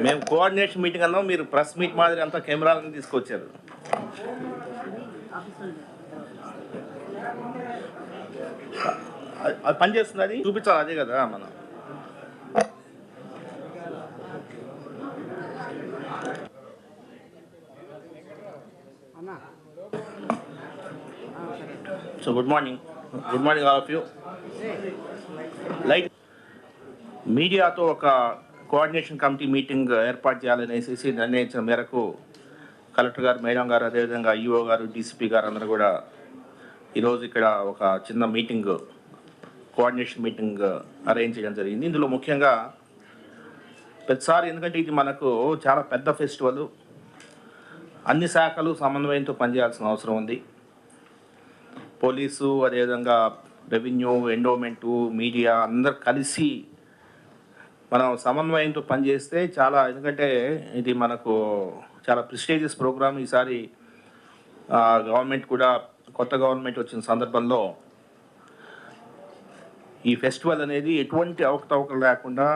మేము coordination meeting అన్నాం మీరు ప్రెస్ మీట్ మాదిరి అంతా కెమెరాలను తీసుకొచ్చారు. అది- పనిచేస్తుంది అది? చూపించాలి అదే కదా మనం. So good morning good morning all of you light మీడియాతో ఒక కోఆర్డినేషన్ కమిటీ మీటింగ్ ఏర్పాటు చేయాలనేసి నిర్ణయించిన మేరకు కలెక్టర్ గారు మేడం గారు అదేవిధంగా ఈఓ గారు డీసీపీ గారు అందరూ కూడా ఈరోజు ఇక్కడ ఒక చిన్న మీటింగ్ కోఆర్డినేషన్ మీటింగ్ అరేంజ్ చేయడం జరిగింది. ఇందులో ముఖ్యంగా ప్రతిసారి ఎందుకంటే ఇది మనకు చాలా పెద్ద ఫెస్టివల్. అన్ని శాఖలు సమన్వయంతో పనిచేయాల్సిన అవసరం ఉంది. పోలీసు అదేవిధంగా రెవెన్యూ ఎండోమెంటు మీడియా అందరు కలిసి మనం సమన్వయంతో పనిచేస్తే చాలా ఎందుకంటే ఇది మనకు చాలా ప్రిస్టేజియస్ ప్రోగ్రామ్. ఈసారి గవర్నమెంట్ కూడా కొత్త గవర్నమెంట్ వచ్చిన సందర్భంలో ఈ ఫెస్టివల్ అనేది ఎటువంటి అవకతవకలు లేకుండా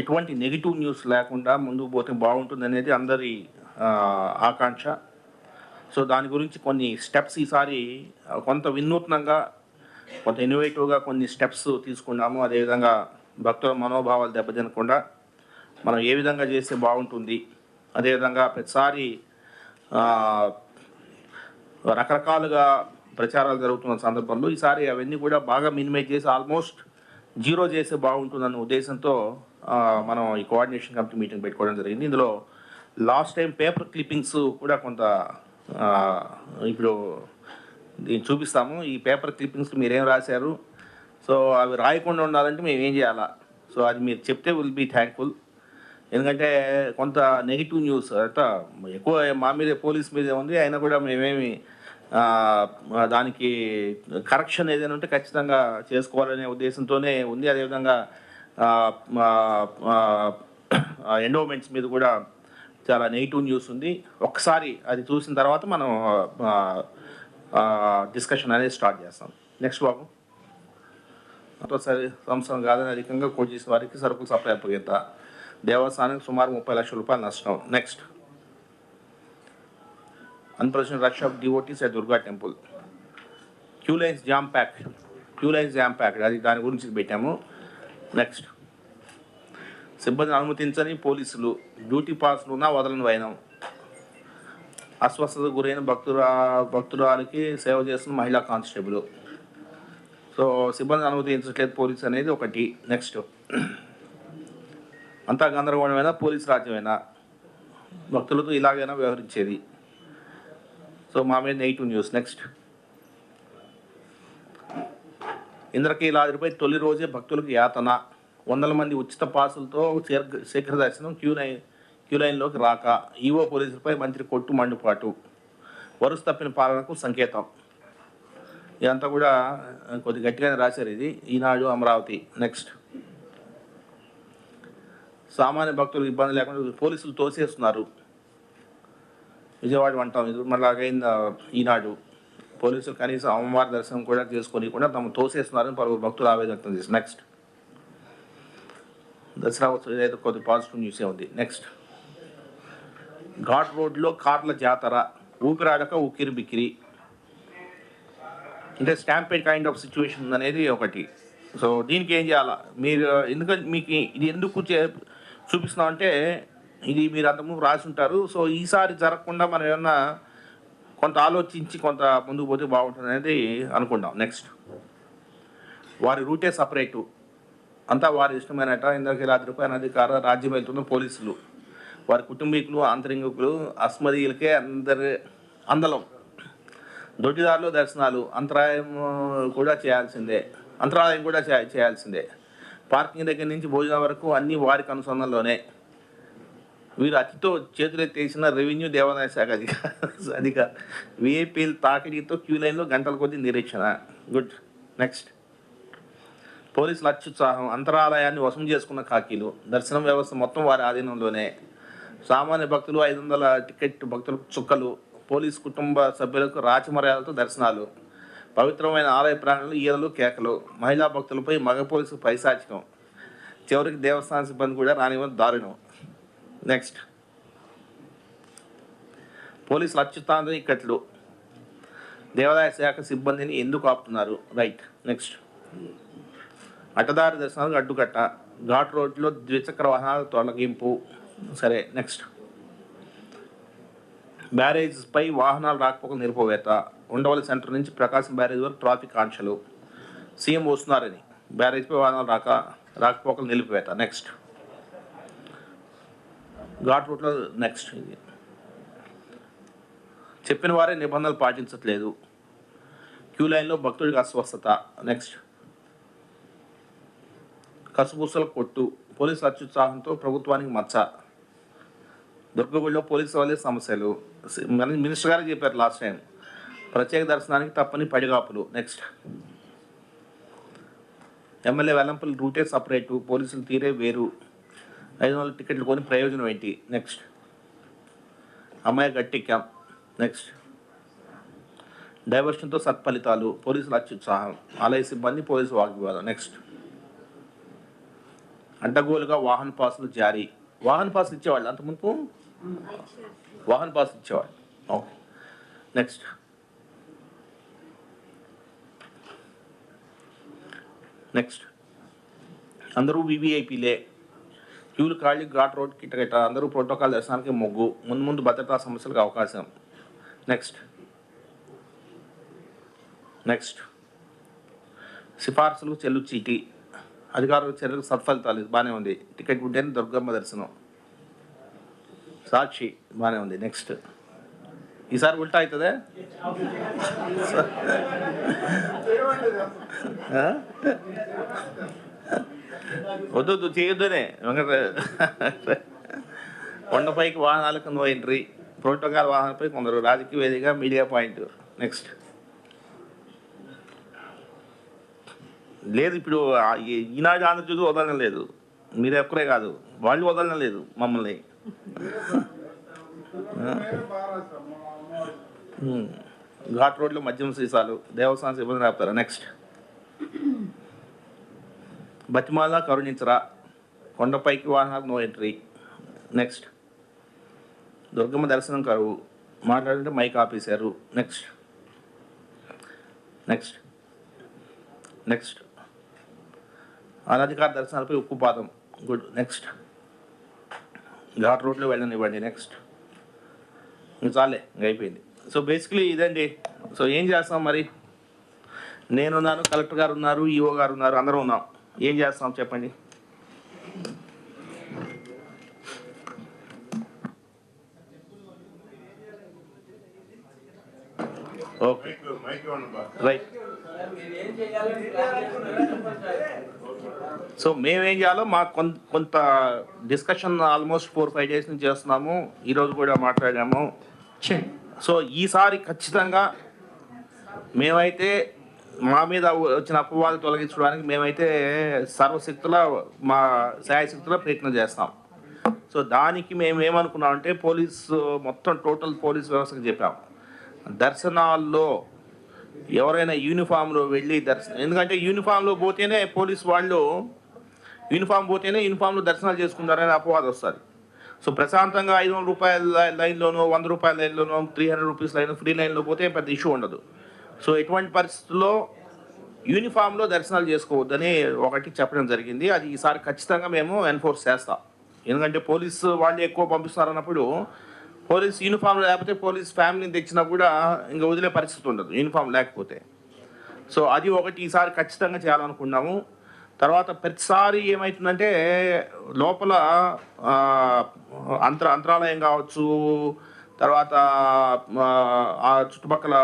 ఎటువంటి నెగిటివ్ న్యూస్ లేకుండా ముందుకు పోతే బాగుంటుంది అనేది అందరి ఆకాంక్ష. సో దాని గురించి కొన్ని స్టెప్స్ ఈసారి కొంత వినూత్నంగా కొంత ఇన్నోవేటివ్గా కొన్ని స్టెప్స్ తీసుకున్నాము. అదేవిధంగా భక్తుల మనోభావాలు దెబ్బతినకుండా మనం ఏ విధంగా చేస్తే బాగుంటుంది? అదేవిధంగా ప్రతిసారి రకరకాలుగా ప్రచారాలు జరుగుతున్న సందర్భంలో ఈసారి అవన్నీ కూడా బాగా మినిమైజ్ చేసి ఆల్మోస్ట్ జీరో చేస్తే బాగుంటుందన్న ఉద్దేశంతో మనం ఈ కోఆర్డినేషన్ కమిటీ మీటింగ్ పెట్టుకోవడం జరిగింది. ఇందులో లాస్ట్ టైం పేపర్ క్లిప్పింగ్స్ కూడా కొంత ఇప్పుడు దీన్ని చూపిస్తాము. ఈ పేపర్ క్లిప్పింగ్స్ మీరేం రాశారు? సో అవి రాయకుండా ఉండాలంటే మేము ఏం చేయాలా? సో అది మీరు చెప్తే విల్ బీ థ్యాంక్ఫుల్ ఎందుకంటే కొంత నెగిటివ్ న్యూస్ అంతా ఎక్కువ మా మీద పోలీస్ మీదే ఉంది అయినా కూడా మేమేమి దానికి కరెక్షన్ ఏదైనా ఉంటే ఖచ్చితంగా చేసుకోవాలనే ఉద్దేశంతోనే ఉంది. అదేవిధంగా ఎండోమెంట్స్ మీద కూడా చాలా నెగిటివ్ న్యూస్ ఉంది. ఒక్కసారి అది చూసిన తర్వాత మనం డిస్కషన్ అనేది స్టార్ట్ చేస్తాం. నెక్స్ట్ బాబు. సరే సంవత్సరం కాదని అధికంగా కోట్ చేసిన వారికి సరుకులు సప్లై అప్పగిత దేవస్థానానికి సుమారు ముప్పై లక్షల రూపాయలు నష్టం. Next unprecedented rush of devotees at Durga temple queue lines jam pack queue lines jam pack అది దాని గురించి పెట్టాము. నెక్స్ట్ సిబ్బందిని అనుమతించని పోలీసులు డ్యూటీ పాస్లు ఉన్నా వదలని వైనం. అస్వస్థత గురైన భక్తురా భక్తురాలకి సేవ చేస్తున్న మహిళా కానిస్టేబుల్. సో సిబ్బంది అనుమతించట్లేదు పోలీస్ అనేది ఒకటి. నెక్స్ట్ అంతా గందరగోళమైనా పోలీస్ రాజ్యమైనా భక్తులతో ఇలాగైనా వ్యవహరించేది. సో మా మీద నెగిటివ్ న్యూస్. నెక్స్ట్ ఇంద్రకీలాద్రిపై తొలి రోజే భక్తులకు యాతన. వందల మంది ఉచిత పాసులతో శీఘ్ర దర్శనం క్యూ లైన్ క్యూ లైన్లోకి రాక. ఈవో పోలీసులపై మంత్రి కొట్టు మండుపాటు. వరుస తప్పిన పాలనకు సంకేతం. ఇదంతా కూడా కొద్ది గట్టిగానే రాశారు ఇది. ఈనాడు అమరావతి నెక్స్ట్. సామాన్య భక్తులకు ఇబ్బంది లేకుండా పోలీసులు తోసేస్తున్నారు. విజయవాడ అంటాం. ఇది మళ్ళీ ఈనాడు? పోలీసులు కనీసం అమ్మవారి దర్శనం కూడా చేసుకొని కూడా తమ తోసేస్తున్నారని పలువురు భక్తులు ఆవేదన వ్యక్తం చేసి నెక్స్ట్. దసరా ఉత్సవం కొద్ది పాజిటివ్ న్యూసే ఉంది. నెక్స్ట్. ఘాట్ రోడ్లో కార్ల జాతర. ఊపిరాడక ఉక్కిరి బిక్కిరి. అంటే స్టాంపేడ్ కైండ్ ఆఫ్ సిచ్యువేషన్ అనేది ఒకటి. సో దీనికి ఏం చేయాలా? మీరు ఎందుకంటే మీకు ఇది ఎందుకు చే చూపిస్తున్నాం అంటే ఇది మీరు అంతకుముందు రాసి ఉంటారు. సో ఈసారి జరగకుండా మనం ఏమన్నా కొంత ఆలోచించి కొంత ముందుకు పోతే బాగుంటుంది అనేది అనుకుందాం. నెక్స్ట్ వారి రూటే సపరేటు. అంతా వారి ఇష్టమైనట. ఇంద్రకీలాద్రిపై అనధికార రాజ్యం వెళ్తున్న పోలీసులు. వారి కుటుంబీకులు ఆంతరింగికులు అస్మదీయులకే అందరి అందలం. దొడ్డిదారులు దర్శనాలు అంతరాయం కూడా చేయాల్సిందే. అంతరాయం కూడా చే చేయాల్సిందే. పార్కింగ్ దగ్గర నుంచి భోజనం వరకు అన్ని వారికి అనుసంధానంలోనే. వీరు అతితో చేతులెత్తేసిన రెవెన్యూ దేవాదాయ శాఖ అధికార అధికార విఐపీల తాకిడితో క్యూ లైన్లో గంటల కొద్ది నిరీక్షణ. గుడ్. నెక్స్ట్. పోలీసుల అత్యుత్సాహం అంతరాలయాన్ని వశం చేసుకున్న కాకీలు దర్శనం వ్యవస్థ మొత్తం వారి ఆధీనంలోనే. సామాన్య భక్తులు ఐదు వందల టికెట్ భక్తులకు చుక్కలు పోలీస్ కుటుంబ సభ్యులకు రాచమర్యాదలతో దర్శనాలు పవిత్రమైన ఆలయ ప్రాణులు ఈయనలు కేకలు మహిళా భక్తులపై మగ పోలీసు పైశాచికం. చివరికి దేవస్థాన సిబ్బంది కూడా రానివ్వని దారుణం. నెక్స్ట్. పోలీసులు అత్యుత్తాంత ఇక్కట్లు దేవాదాయ శాఖ సిబ్బందిని ఎందుకు ఆపుతున్నారు? రైట్. నెక్స్ట్. అడ్డదారి దర్శనాలకు అడ్డుకట్ట. ఘాట్ రోడ్లో ద్విచక్ర వాహనాల తొలగింపు. సరే నెక్స్ట్. బ్యారేజ్పై వాహనాలు రాకపోకలు నిలిపివేత. ఉండవల్లి సెంటర్ నుంచి ప్రకాశం బ్యారేజ్ వరకు ట్రాఫిక్ ఆంక్షలు. సీఎం వస్తున్నారని. బ్యారేజ్పై వాహనాలు రాక రాకపోకలు నిలిపివేత. నెక్స్ట్. ఘాట్ రూట్లో నెక్స్ట్. ఇది. చెప్పిన వారే నిబంధనలు పాటించట్లేదు. క్యూ లైన్లో భక్తుడికి అస్వస్థత. నెక్స్ట్. కసుబూసల కొట్టు. పోలీసు అత్యుత్సాహంతో ప్రభుత్వానికి మచ్చ. దుర్గగుడిలో పోలీసు వాళ్ళే సమస్యలు. మినిస్టర్ గారు చెప్పారు లాస్ట్ టైం ప్రత్యేక దర్శనానికి తప్పని పడిగాపులు. నెక్స్ట్ ఎమ్మెల్యే వెల్లంపల్లి రూటే సపరేటు పోలీసులు తీరే వేరు. ఐదు వందల టికెట్లు కొని ప్రయోజనం ఏంటి? నెక్స్ట్ అమ్మాయి గట్టెక్కాం నెక్స్ట్ డైవర్షన్తో సత్ఫలితాలు పోలీసులు అత్యుత్సాహం ఆలయ సిబ్బంది పోలీసు వాగ్వివాదం. నెక్స్ట్ అడ్డగోలుగా వాహన పాసులు జారీ. వాహన పాసులు ఇచ్చేవాళ్ళు అంత మునుపు వాహన్ పాస్ ఇచ్చేవాళ్ళు. ఓకే. నెక్స్ట్. నెక్స్ట్. అందరూ వివిఐపీలే క్యూలు ఖాళీ ఘాట్ రోడ్ కిటకిట అందరూ ప్రోటోకాల్ దర్శనానికి మొగ్గు. ముందు ముందు భద్రతా సమస్యలకు అవకాశం. నెక్స్ట్. నెక్స్ట్. సిఫార్సులు చెల్లు చీటీ. అధికారుల చర్యలకు సత్ఫలితాలు. బాగానే ఉంది. టికెట్ ఉంటేనే దుర్గమ్మ దర్శనం. సాక్షి బాగానే ఉంది నెక్స్ట్ ఈసారి ఉల్టా అవుతుందే? వద్దు వద్దు చేయొద్దునే వెంకట కొండపైకి వాహనాలకు నో ఎంట్రీ ప్రోటోకాల్ వాహనాలపై కొందరు రాజకీయ వేదిక మీడియా పాయింట్. నెక్స్ట్ లేదు ఇప్పుడు ఈనాడు ఆంధ్రజ్యోతి వదలడం లేదు. మీరు ఒక్కరే కాదు. వాళ్ళు వదలడం లేదు మమ్మల్ని. ఘాట్ రోడ్లో మద్యం సీసాలు దేవస్థానం సిబ్బంది రాపుతారా నెక్స్ట్ బతిమాల కరుణించరా కొండపైకి వాహనాలు నో ఎంట్రీ నెక్స్ట్ దుర్గమ్మ దర్శనం కరువు. మాట్లాడుతుంటే మైక్ ఆపేశారు. నెక్స్ట్ నెక్స్ట్ నెక్స్ట్ అనధికార దర్శనాలపై ఉక్కుపాదం. గుడ్ నెక్స్ట్ ఘాట్ రోడ్లో వెళ్ళనివ్వండి నెక్స్ట్ ఇంక చాలే ఇంక అయిపోయింది. సో బేసిక్లీ ఇదండి. సో ఏం చేస్తాం మరి? నేనున్నాను కలెక్టర్ గారు ఉన్నారు ఈఓ గారు ఉన్నారు అందరూ ఉన్నాం. ఏం చేస్తాం చెప్పండి? ఓకే రైట్ సో మేమేం చేయాలో మాకు కొంత కొంత discussion almost four five days నుంచి చేస్తున్నాము. ఈరోజు కూడా మాట్లాడాము. సో ఈసారి ఖచ్చితంగా మేమైతే మా మీద వచ్చిన అపవాదు తొలగించడానికి మేమైతే సర్వశక్తుల మా శాయశక్తుల ప్రయత్నం చేస్తాం. సో దానికి మేము ఏమనుకున్నామంటే పోలీసు మొత్తం టోటల్ పోలీస్ వ్యవస్థకు చెప్పాం. దర్శనాల్లో ఎవరైనా యూనిఫామ్లో వెళ్ళి దర్శనం ఎందుకంటే యూనిఫామ్లో పోతేనే పోలీస్ వాళ్ళు యూనిఫామ్ పోతేనే యూనిఫామ్లో దర్శనాలు చేసుకుంటారనే అపవాదం వస్తుంది. సో ప్రశాంతంగా ఐదు వందల రూపాయల లైన్లోనో వంద రూపాయల లైన్లోనో three hundred rupees line free లైన్లో పోతే పెద్ద ఇష్యూ ఉండదు. సో ఎటువంటి పరిస్థితుల్లో యూనిఫామ్లో దర్శనాలు చేసుకోవద్దని ఒకటి చెప్పడం జరిగింది. అది ఈసారి ఖచ్చితంగా మేము ఎన్ఫోర్స్ చేస్తాం. ఎందుకంటే పోలీసు వాళ్ళు ఎక్కువ పంపిస్తారు అన్నప్పుడు పోలీస్ యూనిఫామ్ లేకపోతే పోలీస్ ఫ్యామిలీని తెచ్చినా కూడా ఇంకా వదిలే పరిస్థితి ఉండదు యూనిఫామ్ లేకపోతే. సో అది ఒకటి ఈసారి ఖచ్చితంగా చేయాలనుకున్నాము. తర్వాత ప్రతిసారి ఏమవుతుందంటే లోపల అంతర అంతరాలయం కావచ్చు తర్వాత ఆ, చుట్టుపక్కల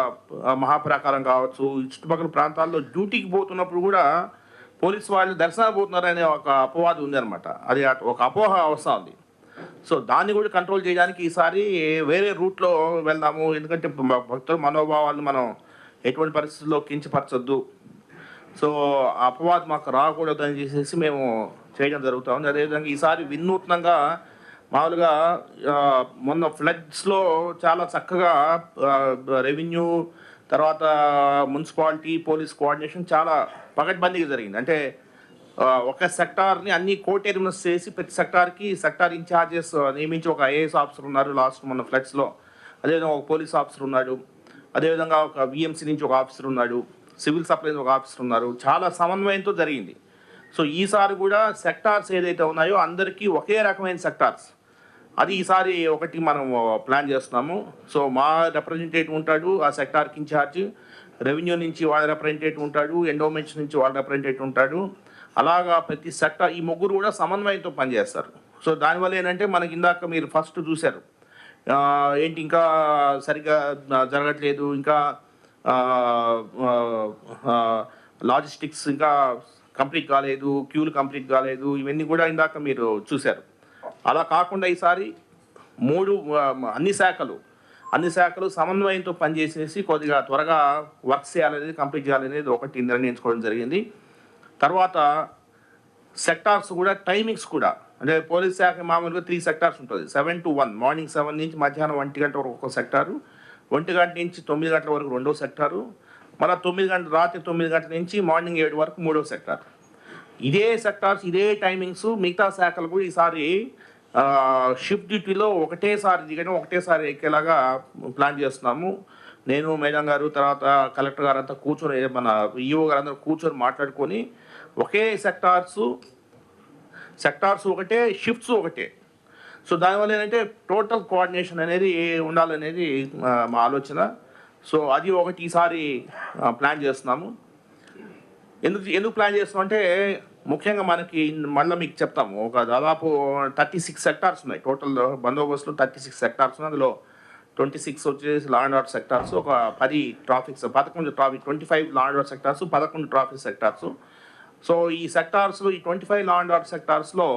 మహాప్రాకారం కావచ్చు ఈ చుట్టుపక్కల ప్రాంతాల్లో డ్యూటీకి పోతున్నప్పుడు కూడా పోలీసు వాళ్ళు దర్శనాలు పోతున్నారనే ఒక అపవాదం ఉందన్నమాట. అది ఒక అపోహ అవసరం ఉంది సో దాన్ని కూడా కంట్రోల్ చేయడానికి ఈసారి వేరే రూట్లో వెళ్దాము. ఎందుకంటే భక్తుల మనోభావాలను మనం ఎటువంటి పరిస్థితుల్లో కించపరచొద్దు. సో అపవాదం మాకు రాకూడదు అని చేసేసి మేము చేయడం జరుగుతూ ఉంది. అదేవిధంగా ఈసారి వినూత్నంగా మామూలుగా మొన్న ఫ్లడ్స్లో చాలా చక్కగా రెవెన్యూ తర్వాత మున్సిపాలిటీ పోలీస్ కోఆర్డినేషన్ చాలా పగడ్బందీగా జరిగింది. అంటే ఒక సెక్టార్ని అన్ని కోటేరియమ్స్ చేసి ప్రతి సెక్టార్కి సెక్టార్ ఇన్ఛార్జెస్ నియమించి ఒక ఐఏఎస్ ఆఫీసర్ ఉన్నారు లాస్ట్ మన ఫ్లడ్స్లో. అదేవిధంగా ఒక పోలీస్ ఆఫీసర్ ఉన్నాడు. అదేవిధంగా ఒక విఎంసీ నుంచి ఒక ఆఫీసర్ ఉన్నాడు. సివిల్ సప్లైస్ ఒక ఆఫీసర్ ఉన్నారు. చాలా సమన్వయంతో జరిగింది. సో ఈసారి కూడా సెక్టార్స్ ఏదైతే ఉన్నాయో అందరికీ ఒకే రకమైన సెక్టార్స్. అది ఈసారి ఒకటి మనం ప్లాన్ చేస్తున్నాము. సో మా రిప్రజెంటేటివ్ ఉంటాడు ఆ సెక్టార్కి ఇన్ఛార్జ్. రెవెన్యూ నుంచి వాళ్ళ రిప్రజెంటేటివ్ ఉంటాడు ఎండోమెంట్స్ నుంచి వాళ్ళ రిప్రజెంటేటివ్ ఉంటాడు. అలాగా ప్రతి సెక్టార్ ఈ ముగ్గురు కూడా సమన్వయంతో పనిచేస్తారు. సో దానివల్ల ఏంటంటే మనకి ఇందాక మీరు ఫస్ట్ చూశారు. ఏంటి ఇంకా సరిగ్గా జరగట్లేదు ఇంకా లాజిస్టిక్స్ ఇంకా కంప్లీట్ కాలేదు క్యూలు కంప్లీట్ కాలేదు ఇవన్నీ కూడా ఇందాక మీరు చూశారు. అలా కాకుండా ఈసారి మూడు అన్ని శాఖలు అన్ని శాఖలు సమన్వయంతో పనిచేసేసి కొద్దిగా త్వరగా వర్క్ చేయాలనేది కంప్లీట్ చేయాలనేది ఒకటి నిర్ణయించుకోవడం జరిగింది. తర్వాత సెక్టార్స్ కూడా టైమింగ్స్ కూడా అంటే పోలీస్ శాఖ మామూలుగా త్రీ సెక్టార్స్ ఉంటుంది. Seven to one morning seven నుంచి మధ్యాహ్నం ఒంటి గంట వరకు ఒక సెక్టారు. ఒంటి గంట నుంచి తొమ్మిది గంటల వరకు రెండో సెక్టారు మళ్ళీ తొమ్మిది గంటల రాత్రి తొమ్మిది గంటల నుంచి మార్నింగ్ ఏడు వరకు మూడో సెక్టార్. ఇదే సెక్టార్స్ ఇదే టైమింగ్స్ మిగతా శాఖలకు ఈసారి షిఫ్ట్ డ్యూటీలో ఒకటేసారి దిగడం ఒకటేసారి ఎక్కేలాగా ప్లాన్ చేస్తున్నాము. నేను మేడం గారు తర్వాత కలెక్టర్ గారు అంతా కూర్చొని మన ఈఓ గారు అందరూ కూర్చొని మాట్లాడుకొని ఒకే సెక్టార్స్ సెక్టార్స్ ఒకటే షిఫ్ట్స్ ఒకటే. సో దానివల్ల ఏంటంటే టోటల్ కోఆర్డినేషన్ అనేది ఉండాలనేది మా ఆలోచన. సో అది ఒకటి ఈసారి ప్లాన్ చేస్తున్నాము. ఎందుకు ఎందుకు ప్లాన్ చేస్తున్నాం అంటే ముఖ్యంగా మనకి మళ్ళీ మీకు చెప్తాము. ఒక దాదాపు థర్టీ సిక్స్ సెక్టార్స్ ఉన్నాయి. టోటల్ బందోబస్తులో థర్టీ సిక్స్ సెక్టార్స్ ఉన్నాయి. అందులో ట్వంటీ సిక్స్ వచ్చేసి లా అండ్ ఆర్డర్ సెక్టార్స్ ఒక పది ట్రాఫిక్స్ పదకొండు traffic twenty five law and order sectors పదకొండు ట్రాఫిక్ సెక్టార్స్ సో ఈ సెక్టార్స్లో ఈ twenty five law and order సెక్టార్స్లో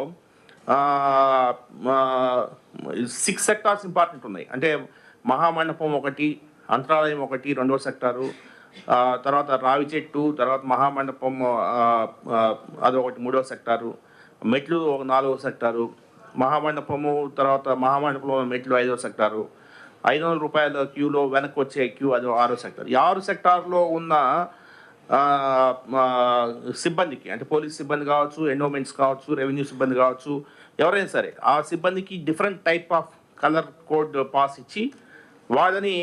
six sectors important ఉన్నాయి. అంటే మహామండపం ఒకటి అంతరాలయం ఒకటి రెండో సెక్టారు తర్వాత రావి చెట్టు తర్వాత మహామండపం అదొకటి మూడో సెక్టారు మెట్లు ఒక నాలుగో సెక్టారు మహామండపము తర్వాత మహామండపంలో మెట్లు ఐదో సెక్టారు ఐదు వందల రూపాయల క్యూలో వెనక్కి వచ్చే క్యూ అది ఆరో సెక్టార్. ఈ ఆరు సెక్టార్లో ఉన్న సిబ్బందికి అంటే పోలీస్ సిబ్బంది కావచ్చు ఎండోమెంట్స్ కావచ్చు రెవెన్యూ సిబ్బంది కావచ్చు ఎవరైనా సరే ఆ సిబ్బందికి different type of colour code pass ఇచ్చి వాళ్ళని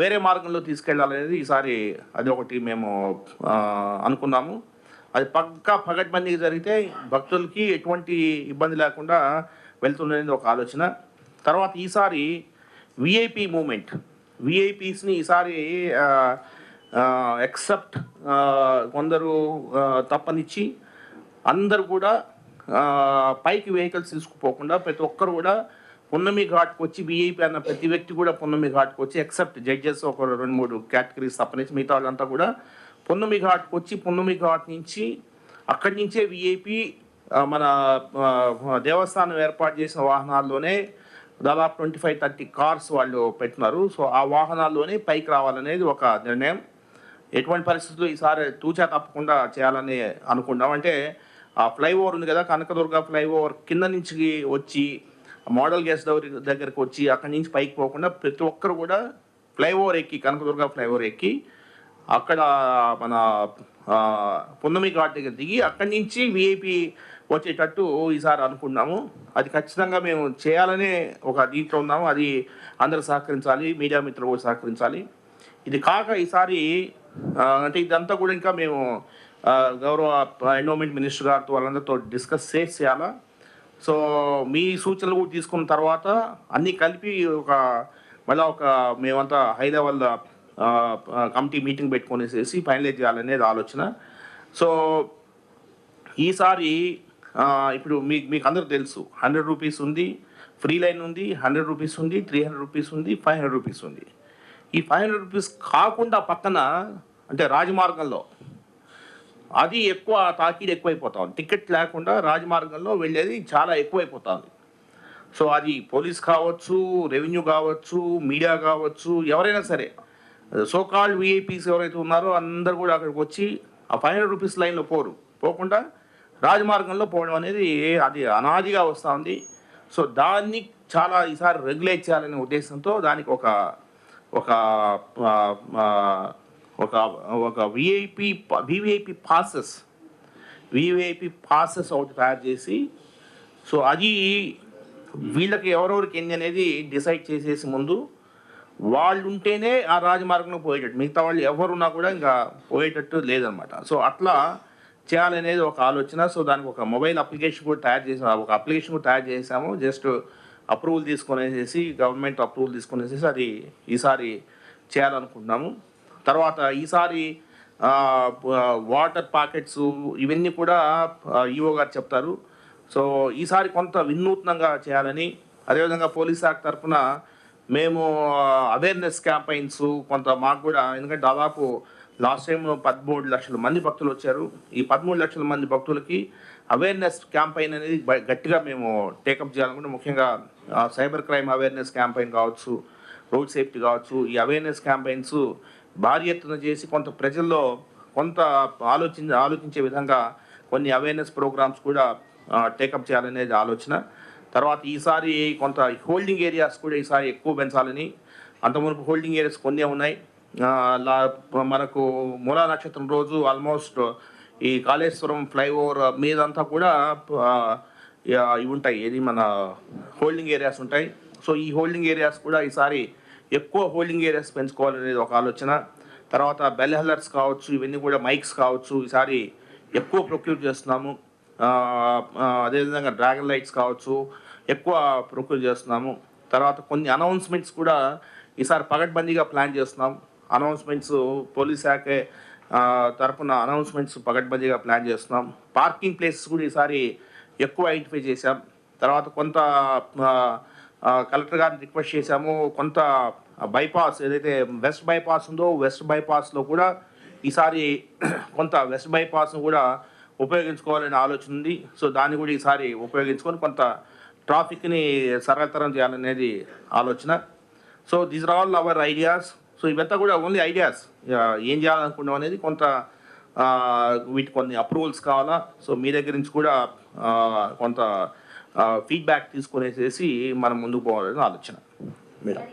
వేరే మార్గంలో తీసుకెళ్ళాలనేది ఈసారి అది ఒకటి మేము అనుకున్నాము. అది పక్కా పగడ్బందీగా జరిగితే భక్తులకి ఎటువంటి ఇబ్బంది లేకుండా వెళ్తుందనేది ఒక ఆలోచన. తర్వాత ఈసారి విఐపి మూమెంట్ విఐపీస్ని ఈసారి ఎక్సెప్ట్ కొందరు తప్పనిచ్చి అందరు కూడా పైకి వెహికల్స్ తీసుకుపోకుండా ప్రతి ఒక్కరు కూడా పున్నమి ఘాట్కి వచ్చి విఐపి అన్న ప్రతి వ్యక్తి కూడా పున్నమి ఘాట్కి వచ్చి ఎక్సెప్ట్ జడ్జెస్ ఒక రెండు మూడు కేటగిరీస్ తప్పనిచ్చి మిగతా వాళ్ళంతా కూడా పున్నమి ఘాట్కి వచ్చి పున్నమి ఘాట్ నుంచి అక్కడి నుంచే విఐపి మన దేవస్థానం ఏర్పాటు చేసిన వాహనాల్లోనే దాదాపు ట్వంటీ ఫైవ్ థర్టీ కార్స్ వాళ్ళు పెట్టినారు సో ఆ వాహనాల్లోనే పైకి రావాలనేది ఒక నిర్ణయం. ఎటువంటి పరిస్థితుల్లో ఈసారి తూచా తప్పకుండా చేయాలని అనుకున్నాం అంటే ఆ ఫ్లైఓవర్ ఉంది కదా కనకదుర్గ ఫ్లైఓవర్ కింద నుంచి వచ్చి మోడల్ గ్యాస్ దగ్గరికి దగ్గరకు వచ్చి అక్కడి నుంచి పైకి పోకుండా ప్రతి ఒక్కరు కూడా ఫ్లైఓవర్ ఎక్కి కనకదుర్గ ఫ్లైఓవర్ ఎక్కి అక్కడ మన పున్నమి ఘాట్ దగ్గర దిగి అక్కడి నుంచి విఐపి వచ్చేటట్టు ఈసారి అనుకున్నాము అది ఖచ్చితంగా మేము చేయాలనే ఒక దీంట్లో ఉన్నాము. అది అందరూ సహకరించాలి మీడియా మిత్రులు కూడా సహకరించాలి. ఇది కాక ఈసారి అంటే ఇదంతా కూడా ఇంకా మేము గౌరవ ఎండోమెంట్ మినిస్టర్ గారితో వాళ్ళందరితో డిస్కస్ చేసేయాలా సో మీ సూచనలు కూడా తీసుకున్న తర్వాత అన్నీ కలిపి ఒక మళ్ళీ ఒక మేమంతా హైదరాబాద్ కమిటీ మీటింగ్ పెట్టుకునేసేసి ఫైనలైజ్ చేయాలనేది ఆలోచన. సో ఈసారి ఇప్పుడు మీకు మీకు అందరూ తెలుసు హండ్రెడ్ రూపీస్ ఉంది ఫ్రీ లైన్ ఉంది హండ్రెడ్ రూపీస్ ఉంది త్రీ హండ్రెడ్ రూపీస్ ఉంది ఫైవ్ హండ్రెడ్ రూపీస్ ఉంది. ఈ ఫైవ్ హండ్రెడ్ రూపీస్ కాకుండా పక్కన అంటే రాజమార్గంలో అది ఎక్కువ తాకీడు ఎక్కువైపోతా ఉంది. టికెట్ లేకుండా రాజమార్గంలో వెళ్ళేది చాలా ఎక్కువైపోతా ఉంది. సో అది పోలీస్ కావచ్చు రెవెన్యూ కావచ్చు మీడియా కావచ్చు ఎవరైనా సరే సోకాల్ విఐపీస్ ఎవరైతే ఉన్నారో అందరు కూడా అక్కడికి వచ్చి ఆ ఫైవ్ హండ్రెడ్ రూపీస్ లైన్లో పోరు. పోకుండా రాజమార్గంలో పోవడం అనేది అది అనాదిగా వస్తూ ఉంది. సో దాన్ని చాలా ఈసారి రెగ్యులేట్ చేయాలనే ఉద్దేశంతో దానికి ఒక ఒక ఒక ఒక VIP VVIP passes VVIP passes ఒకటి తయారు చేసి సో అది వీళ్ళకి ఎవరెవరికి ఎన్ని అనేది డిసైడ్ చేసేసి ముందు వాళ్ళు ఉంటేనే ఆ రాజమార్గంలో పోయేటట్టు మిగతా వాళ్ళు ఎవరున్నా కూడా ఇంకా పోయేటట్టు లేదనమాట. సో అట్లా చేయాలనేది ఒక ఆలోచన. సో దానికి ఒక మొబైల్ అప్లికేషన్ కూడా తయారు చేసాము ఒక అప్లికేషన్ కూడా తయారు చేసాము. జస్ట్ అప్రూవల్ తీసుకునేసేసి గవర్నమెంట్ అప్రూవల్ తీసుకునేసేసి అది ఈసారి చేయాలనుకుంటున్నాము. తర్వాత ఈసారి వాటర్ పాకెట్స్ ఇవన్నీ కూడా ఈఓ గారు చెప్తారు. సో ఈసారి కొంత వినూత్నంగా చేయాలని అదేవిధంగా పోలీస్ శాఖ తరఫున మేము అవేర్నెస్ క్యాంపైన్స్ కొంత మాకు కూడా ఎందుకంటే దాదాపు లాస్ట్ టైం పదమూడు లక్షల మంది భక్తులు వచ్చారు. ఈ పదమూడు లక్షల మంది భక్తులకి అవేర్నెస్ క్యాంపెయిన్ అనేది గట్టిగా మేము టేకప్ చేయాలనుకుంటే ముఖ్యంగా సైబర్ క్రైమ్ అవేర్నెస్ క్యాంపైన్ కావచ్చు రోడ్ సేఫ్టీ కావచ్చు ఈ అవేర్నెస్ క్యాంపెయిన్స్ భారీ ఎత్తున చేసి కొంత ప్రజల్లో కొంత ఆలోచించ ఆలోచించే విధంగా కొన్ని అవేర్నెస్ ప్రోగ్రామ్స్ కూడా టేకప్ చేయాలనేది ఆలోచన. తర్వాత ఈసారి కొంత హోల్డింగ్ ఏరియాస్ కూడా ఈసారి ఎక్కువ పెంచాలని అంతమునుపు హోల్డింగ్ ఏరియాస్ కొన్ని ఉన్నాయి. మనకు మూలా నక్షత్రం రోజు ఆల్మోస్ట్ ఈ కాళేశ్వరం ఫ్లైఓవర్ మీదంతా కూడా ఇవి ఉంటాయి. ఏది మన హోల్డింగ్ ఏరియాస్ ఉంటాయి. సో ఈ హోల్డింగ్ ఏరియాస్ కూడా ఈసారి ఎక్కువ హోల్డింగ్ ఏరియాస్ పెంచుకోవాలనేది ఒక ఆలోచన. తర్వాత బెల్ హెల్లర్స్ కావచ్చు ఇవన్నీ కూడా మైక్స్ కావచ్చు ఈసారి ఎక్కువ ప్రొక్యూర్ చేస్తున్నాము. అదేవిధంగా డ్రాగన్ లైట్స్ కావచ్చు ఎక్కువ ప్రొక్యూర్ చేస్తున్నాము. తర్వాత కొన్ని అనౌన్స్మెంట్స్ కూడా ఈసారి పగడ్బందీగా ప్లాన్ చేస్తున్నాం. అనౌన్స్మెంట్స్ పోలీస్ శాఖే తరపున అనౌన్స్మెంట్స్ పగడ్బందీగా ప్లాన్ చేస్తున్నాం. పార్కింగ్ ప్లేసెస్ కూడా ఈసారి ఎక్కువ ఐడెంటిఫై చేశాం. తర్వాత కొంత కలెక్టర్ గారిని రిక్వెస్ట్ చేశాము. కొంత బైపాస్ ఏదైతే వెస్ట్ బైపాస్ ఉందో వెస్ట్ బైపాస్లో కూడా ఈసారి కొంత వెస్ట్ బైపాస్ను కూడా ఉపయోగించుకోవాలనే ఆలోచన ఉంది. సో దాన్ని కూడా ఈసారి ఉపయోగించుకొని కొంత ట్రాఫిక్ని సరళతరం చేయాలనేది ఆలోచన. So these are all our ideas. So ఇవంతా కూడా ఓన్లీ ఐడియాస్. ఏం చేయాలనుకున్నాం అనేది కొంత వీటి కొన్ని అప్రూవల్స్ కావాలా? సో మీ దగ్గర నుంచి కూడా కొంత ఫీడ్బ్యాక్ తీసుకునేసేసి మనం ముందుకు పోవాలని ఆలోచన. మేడం.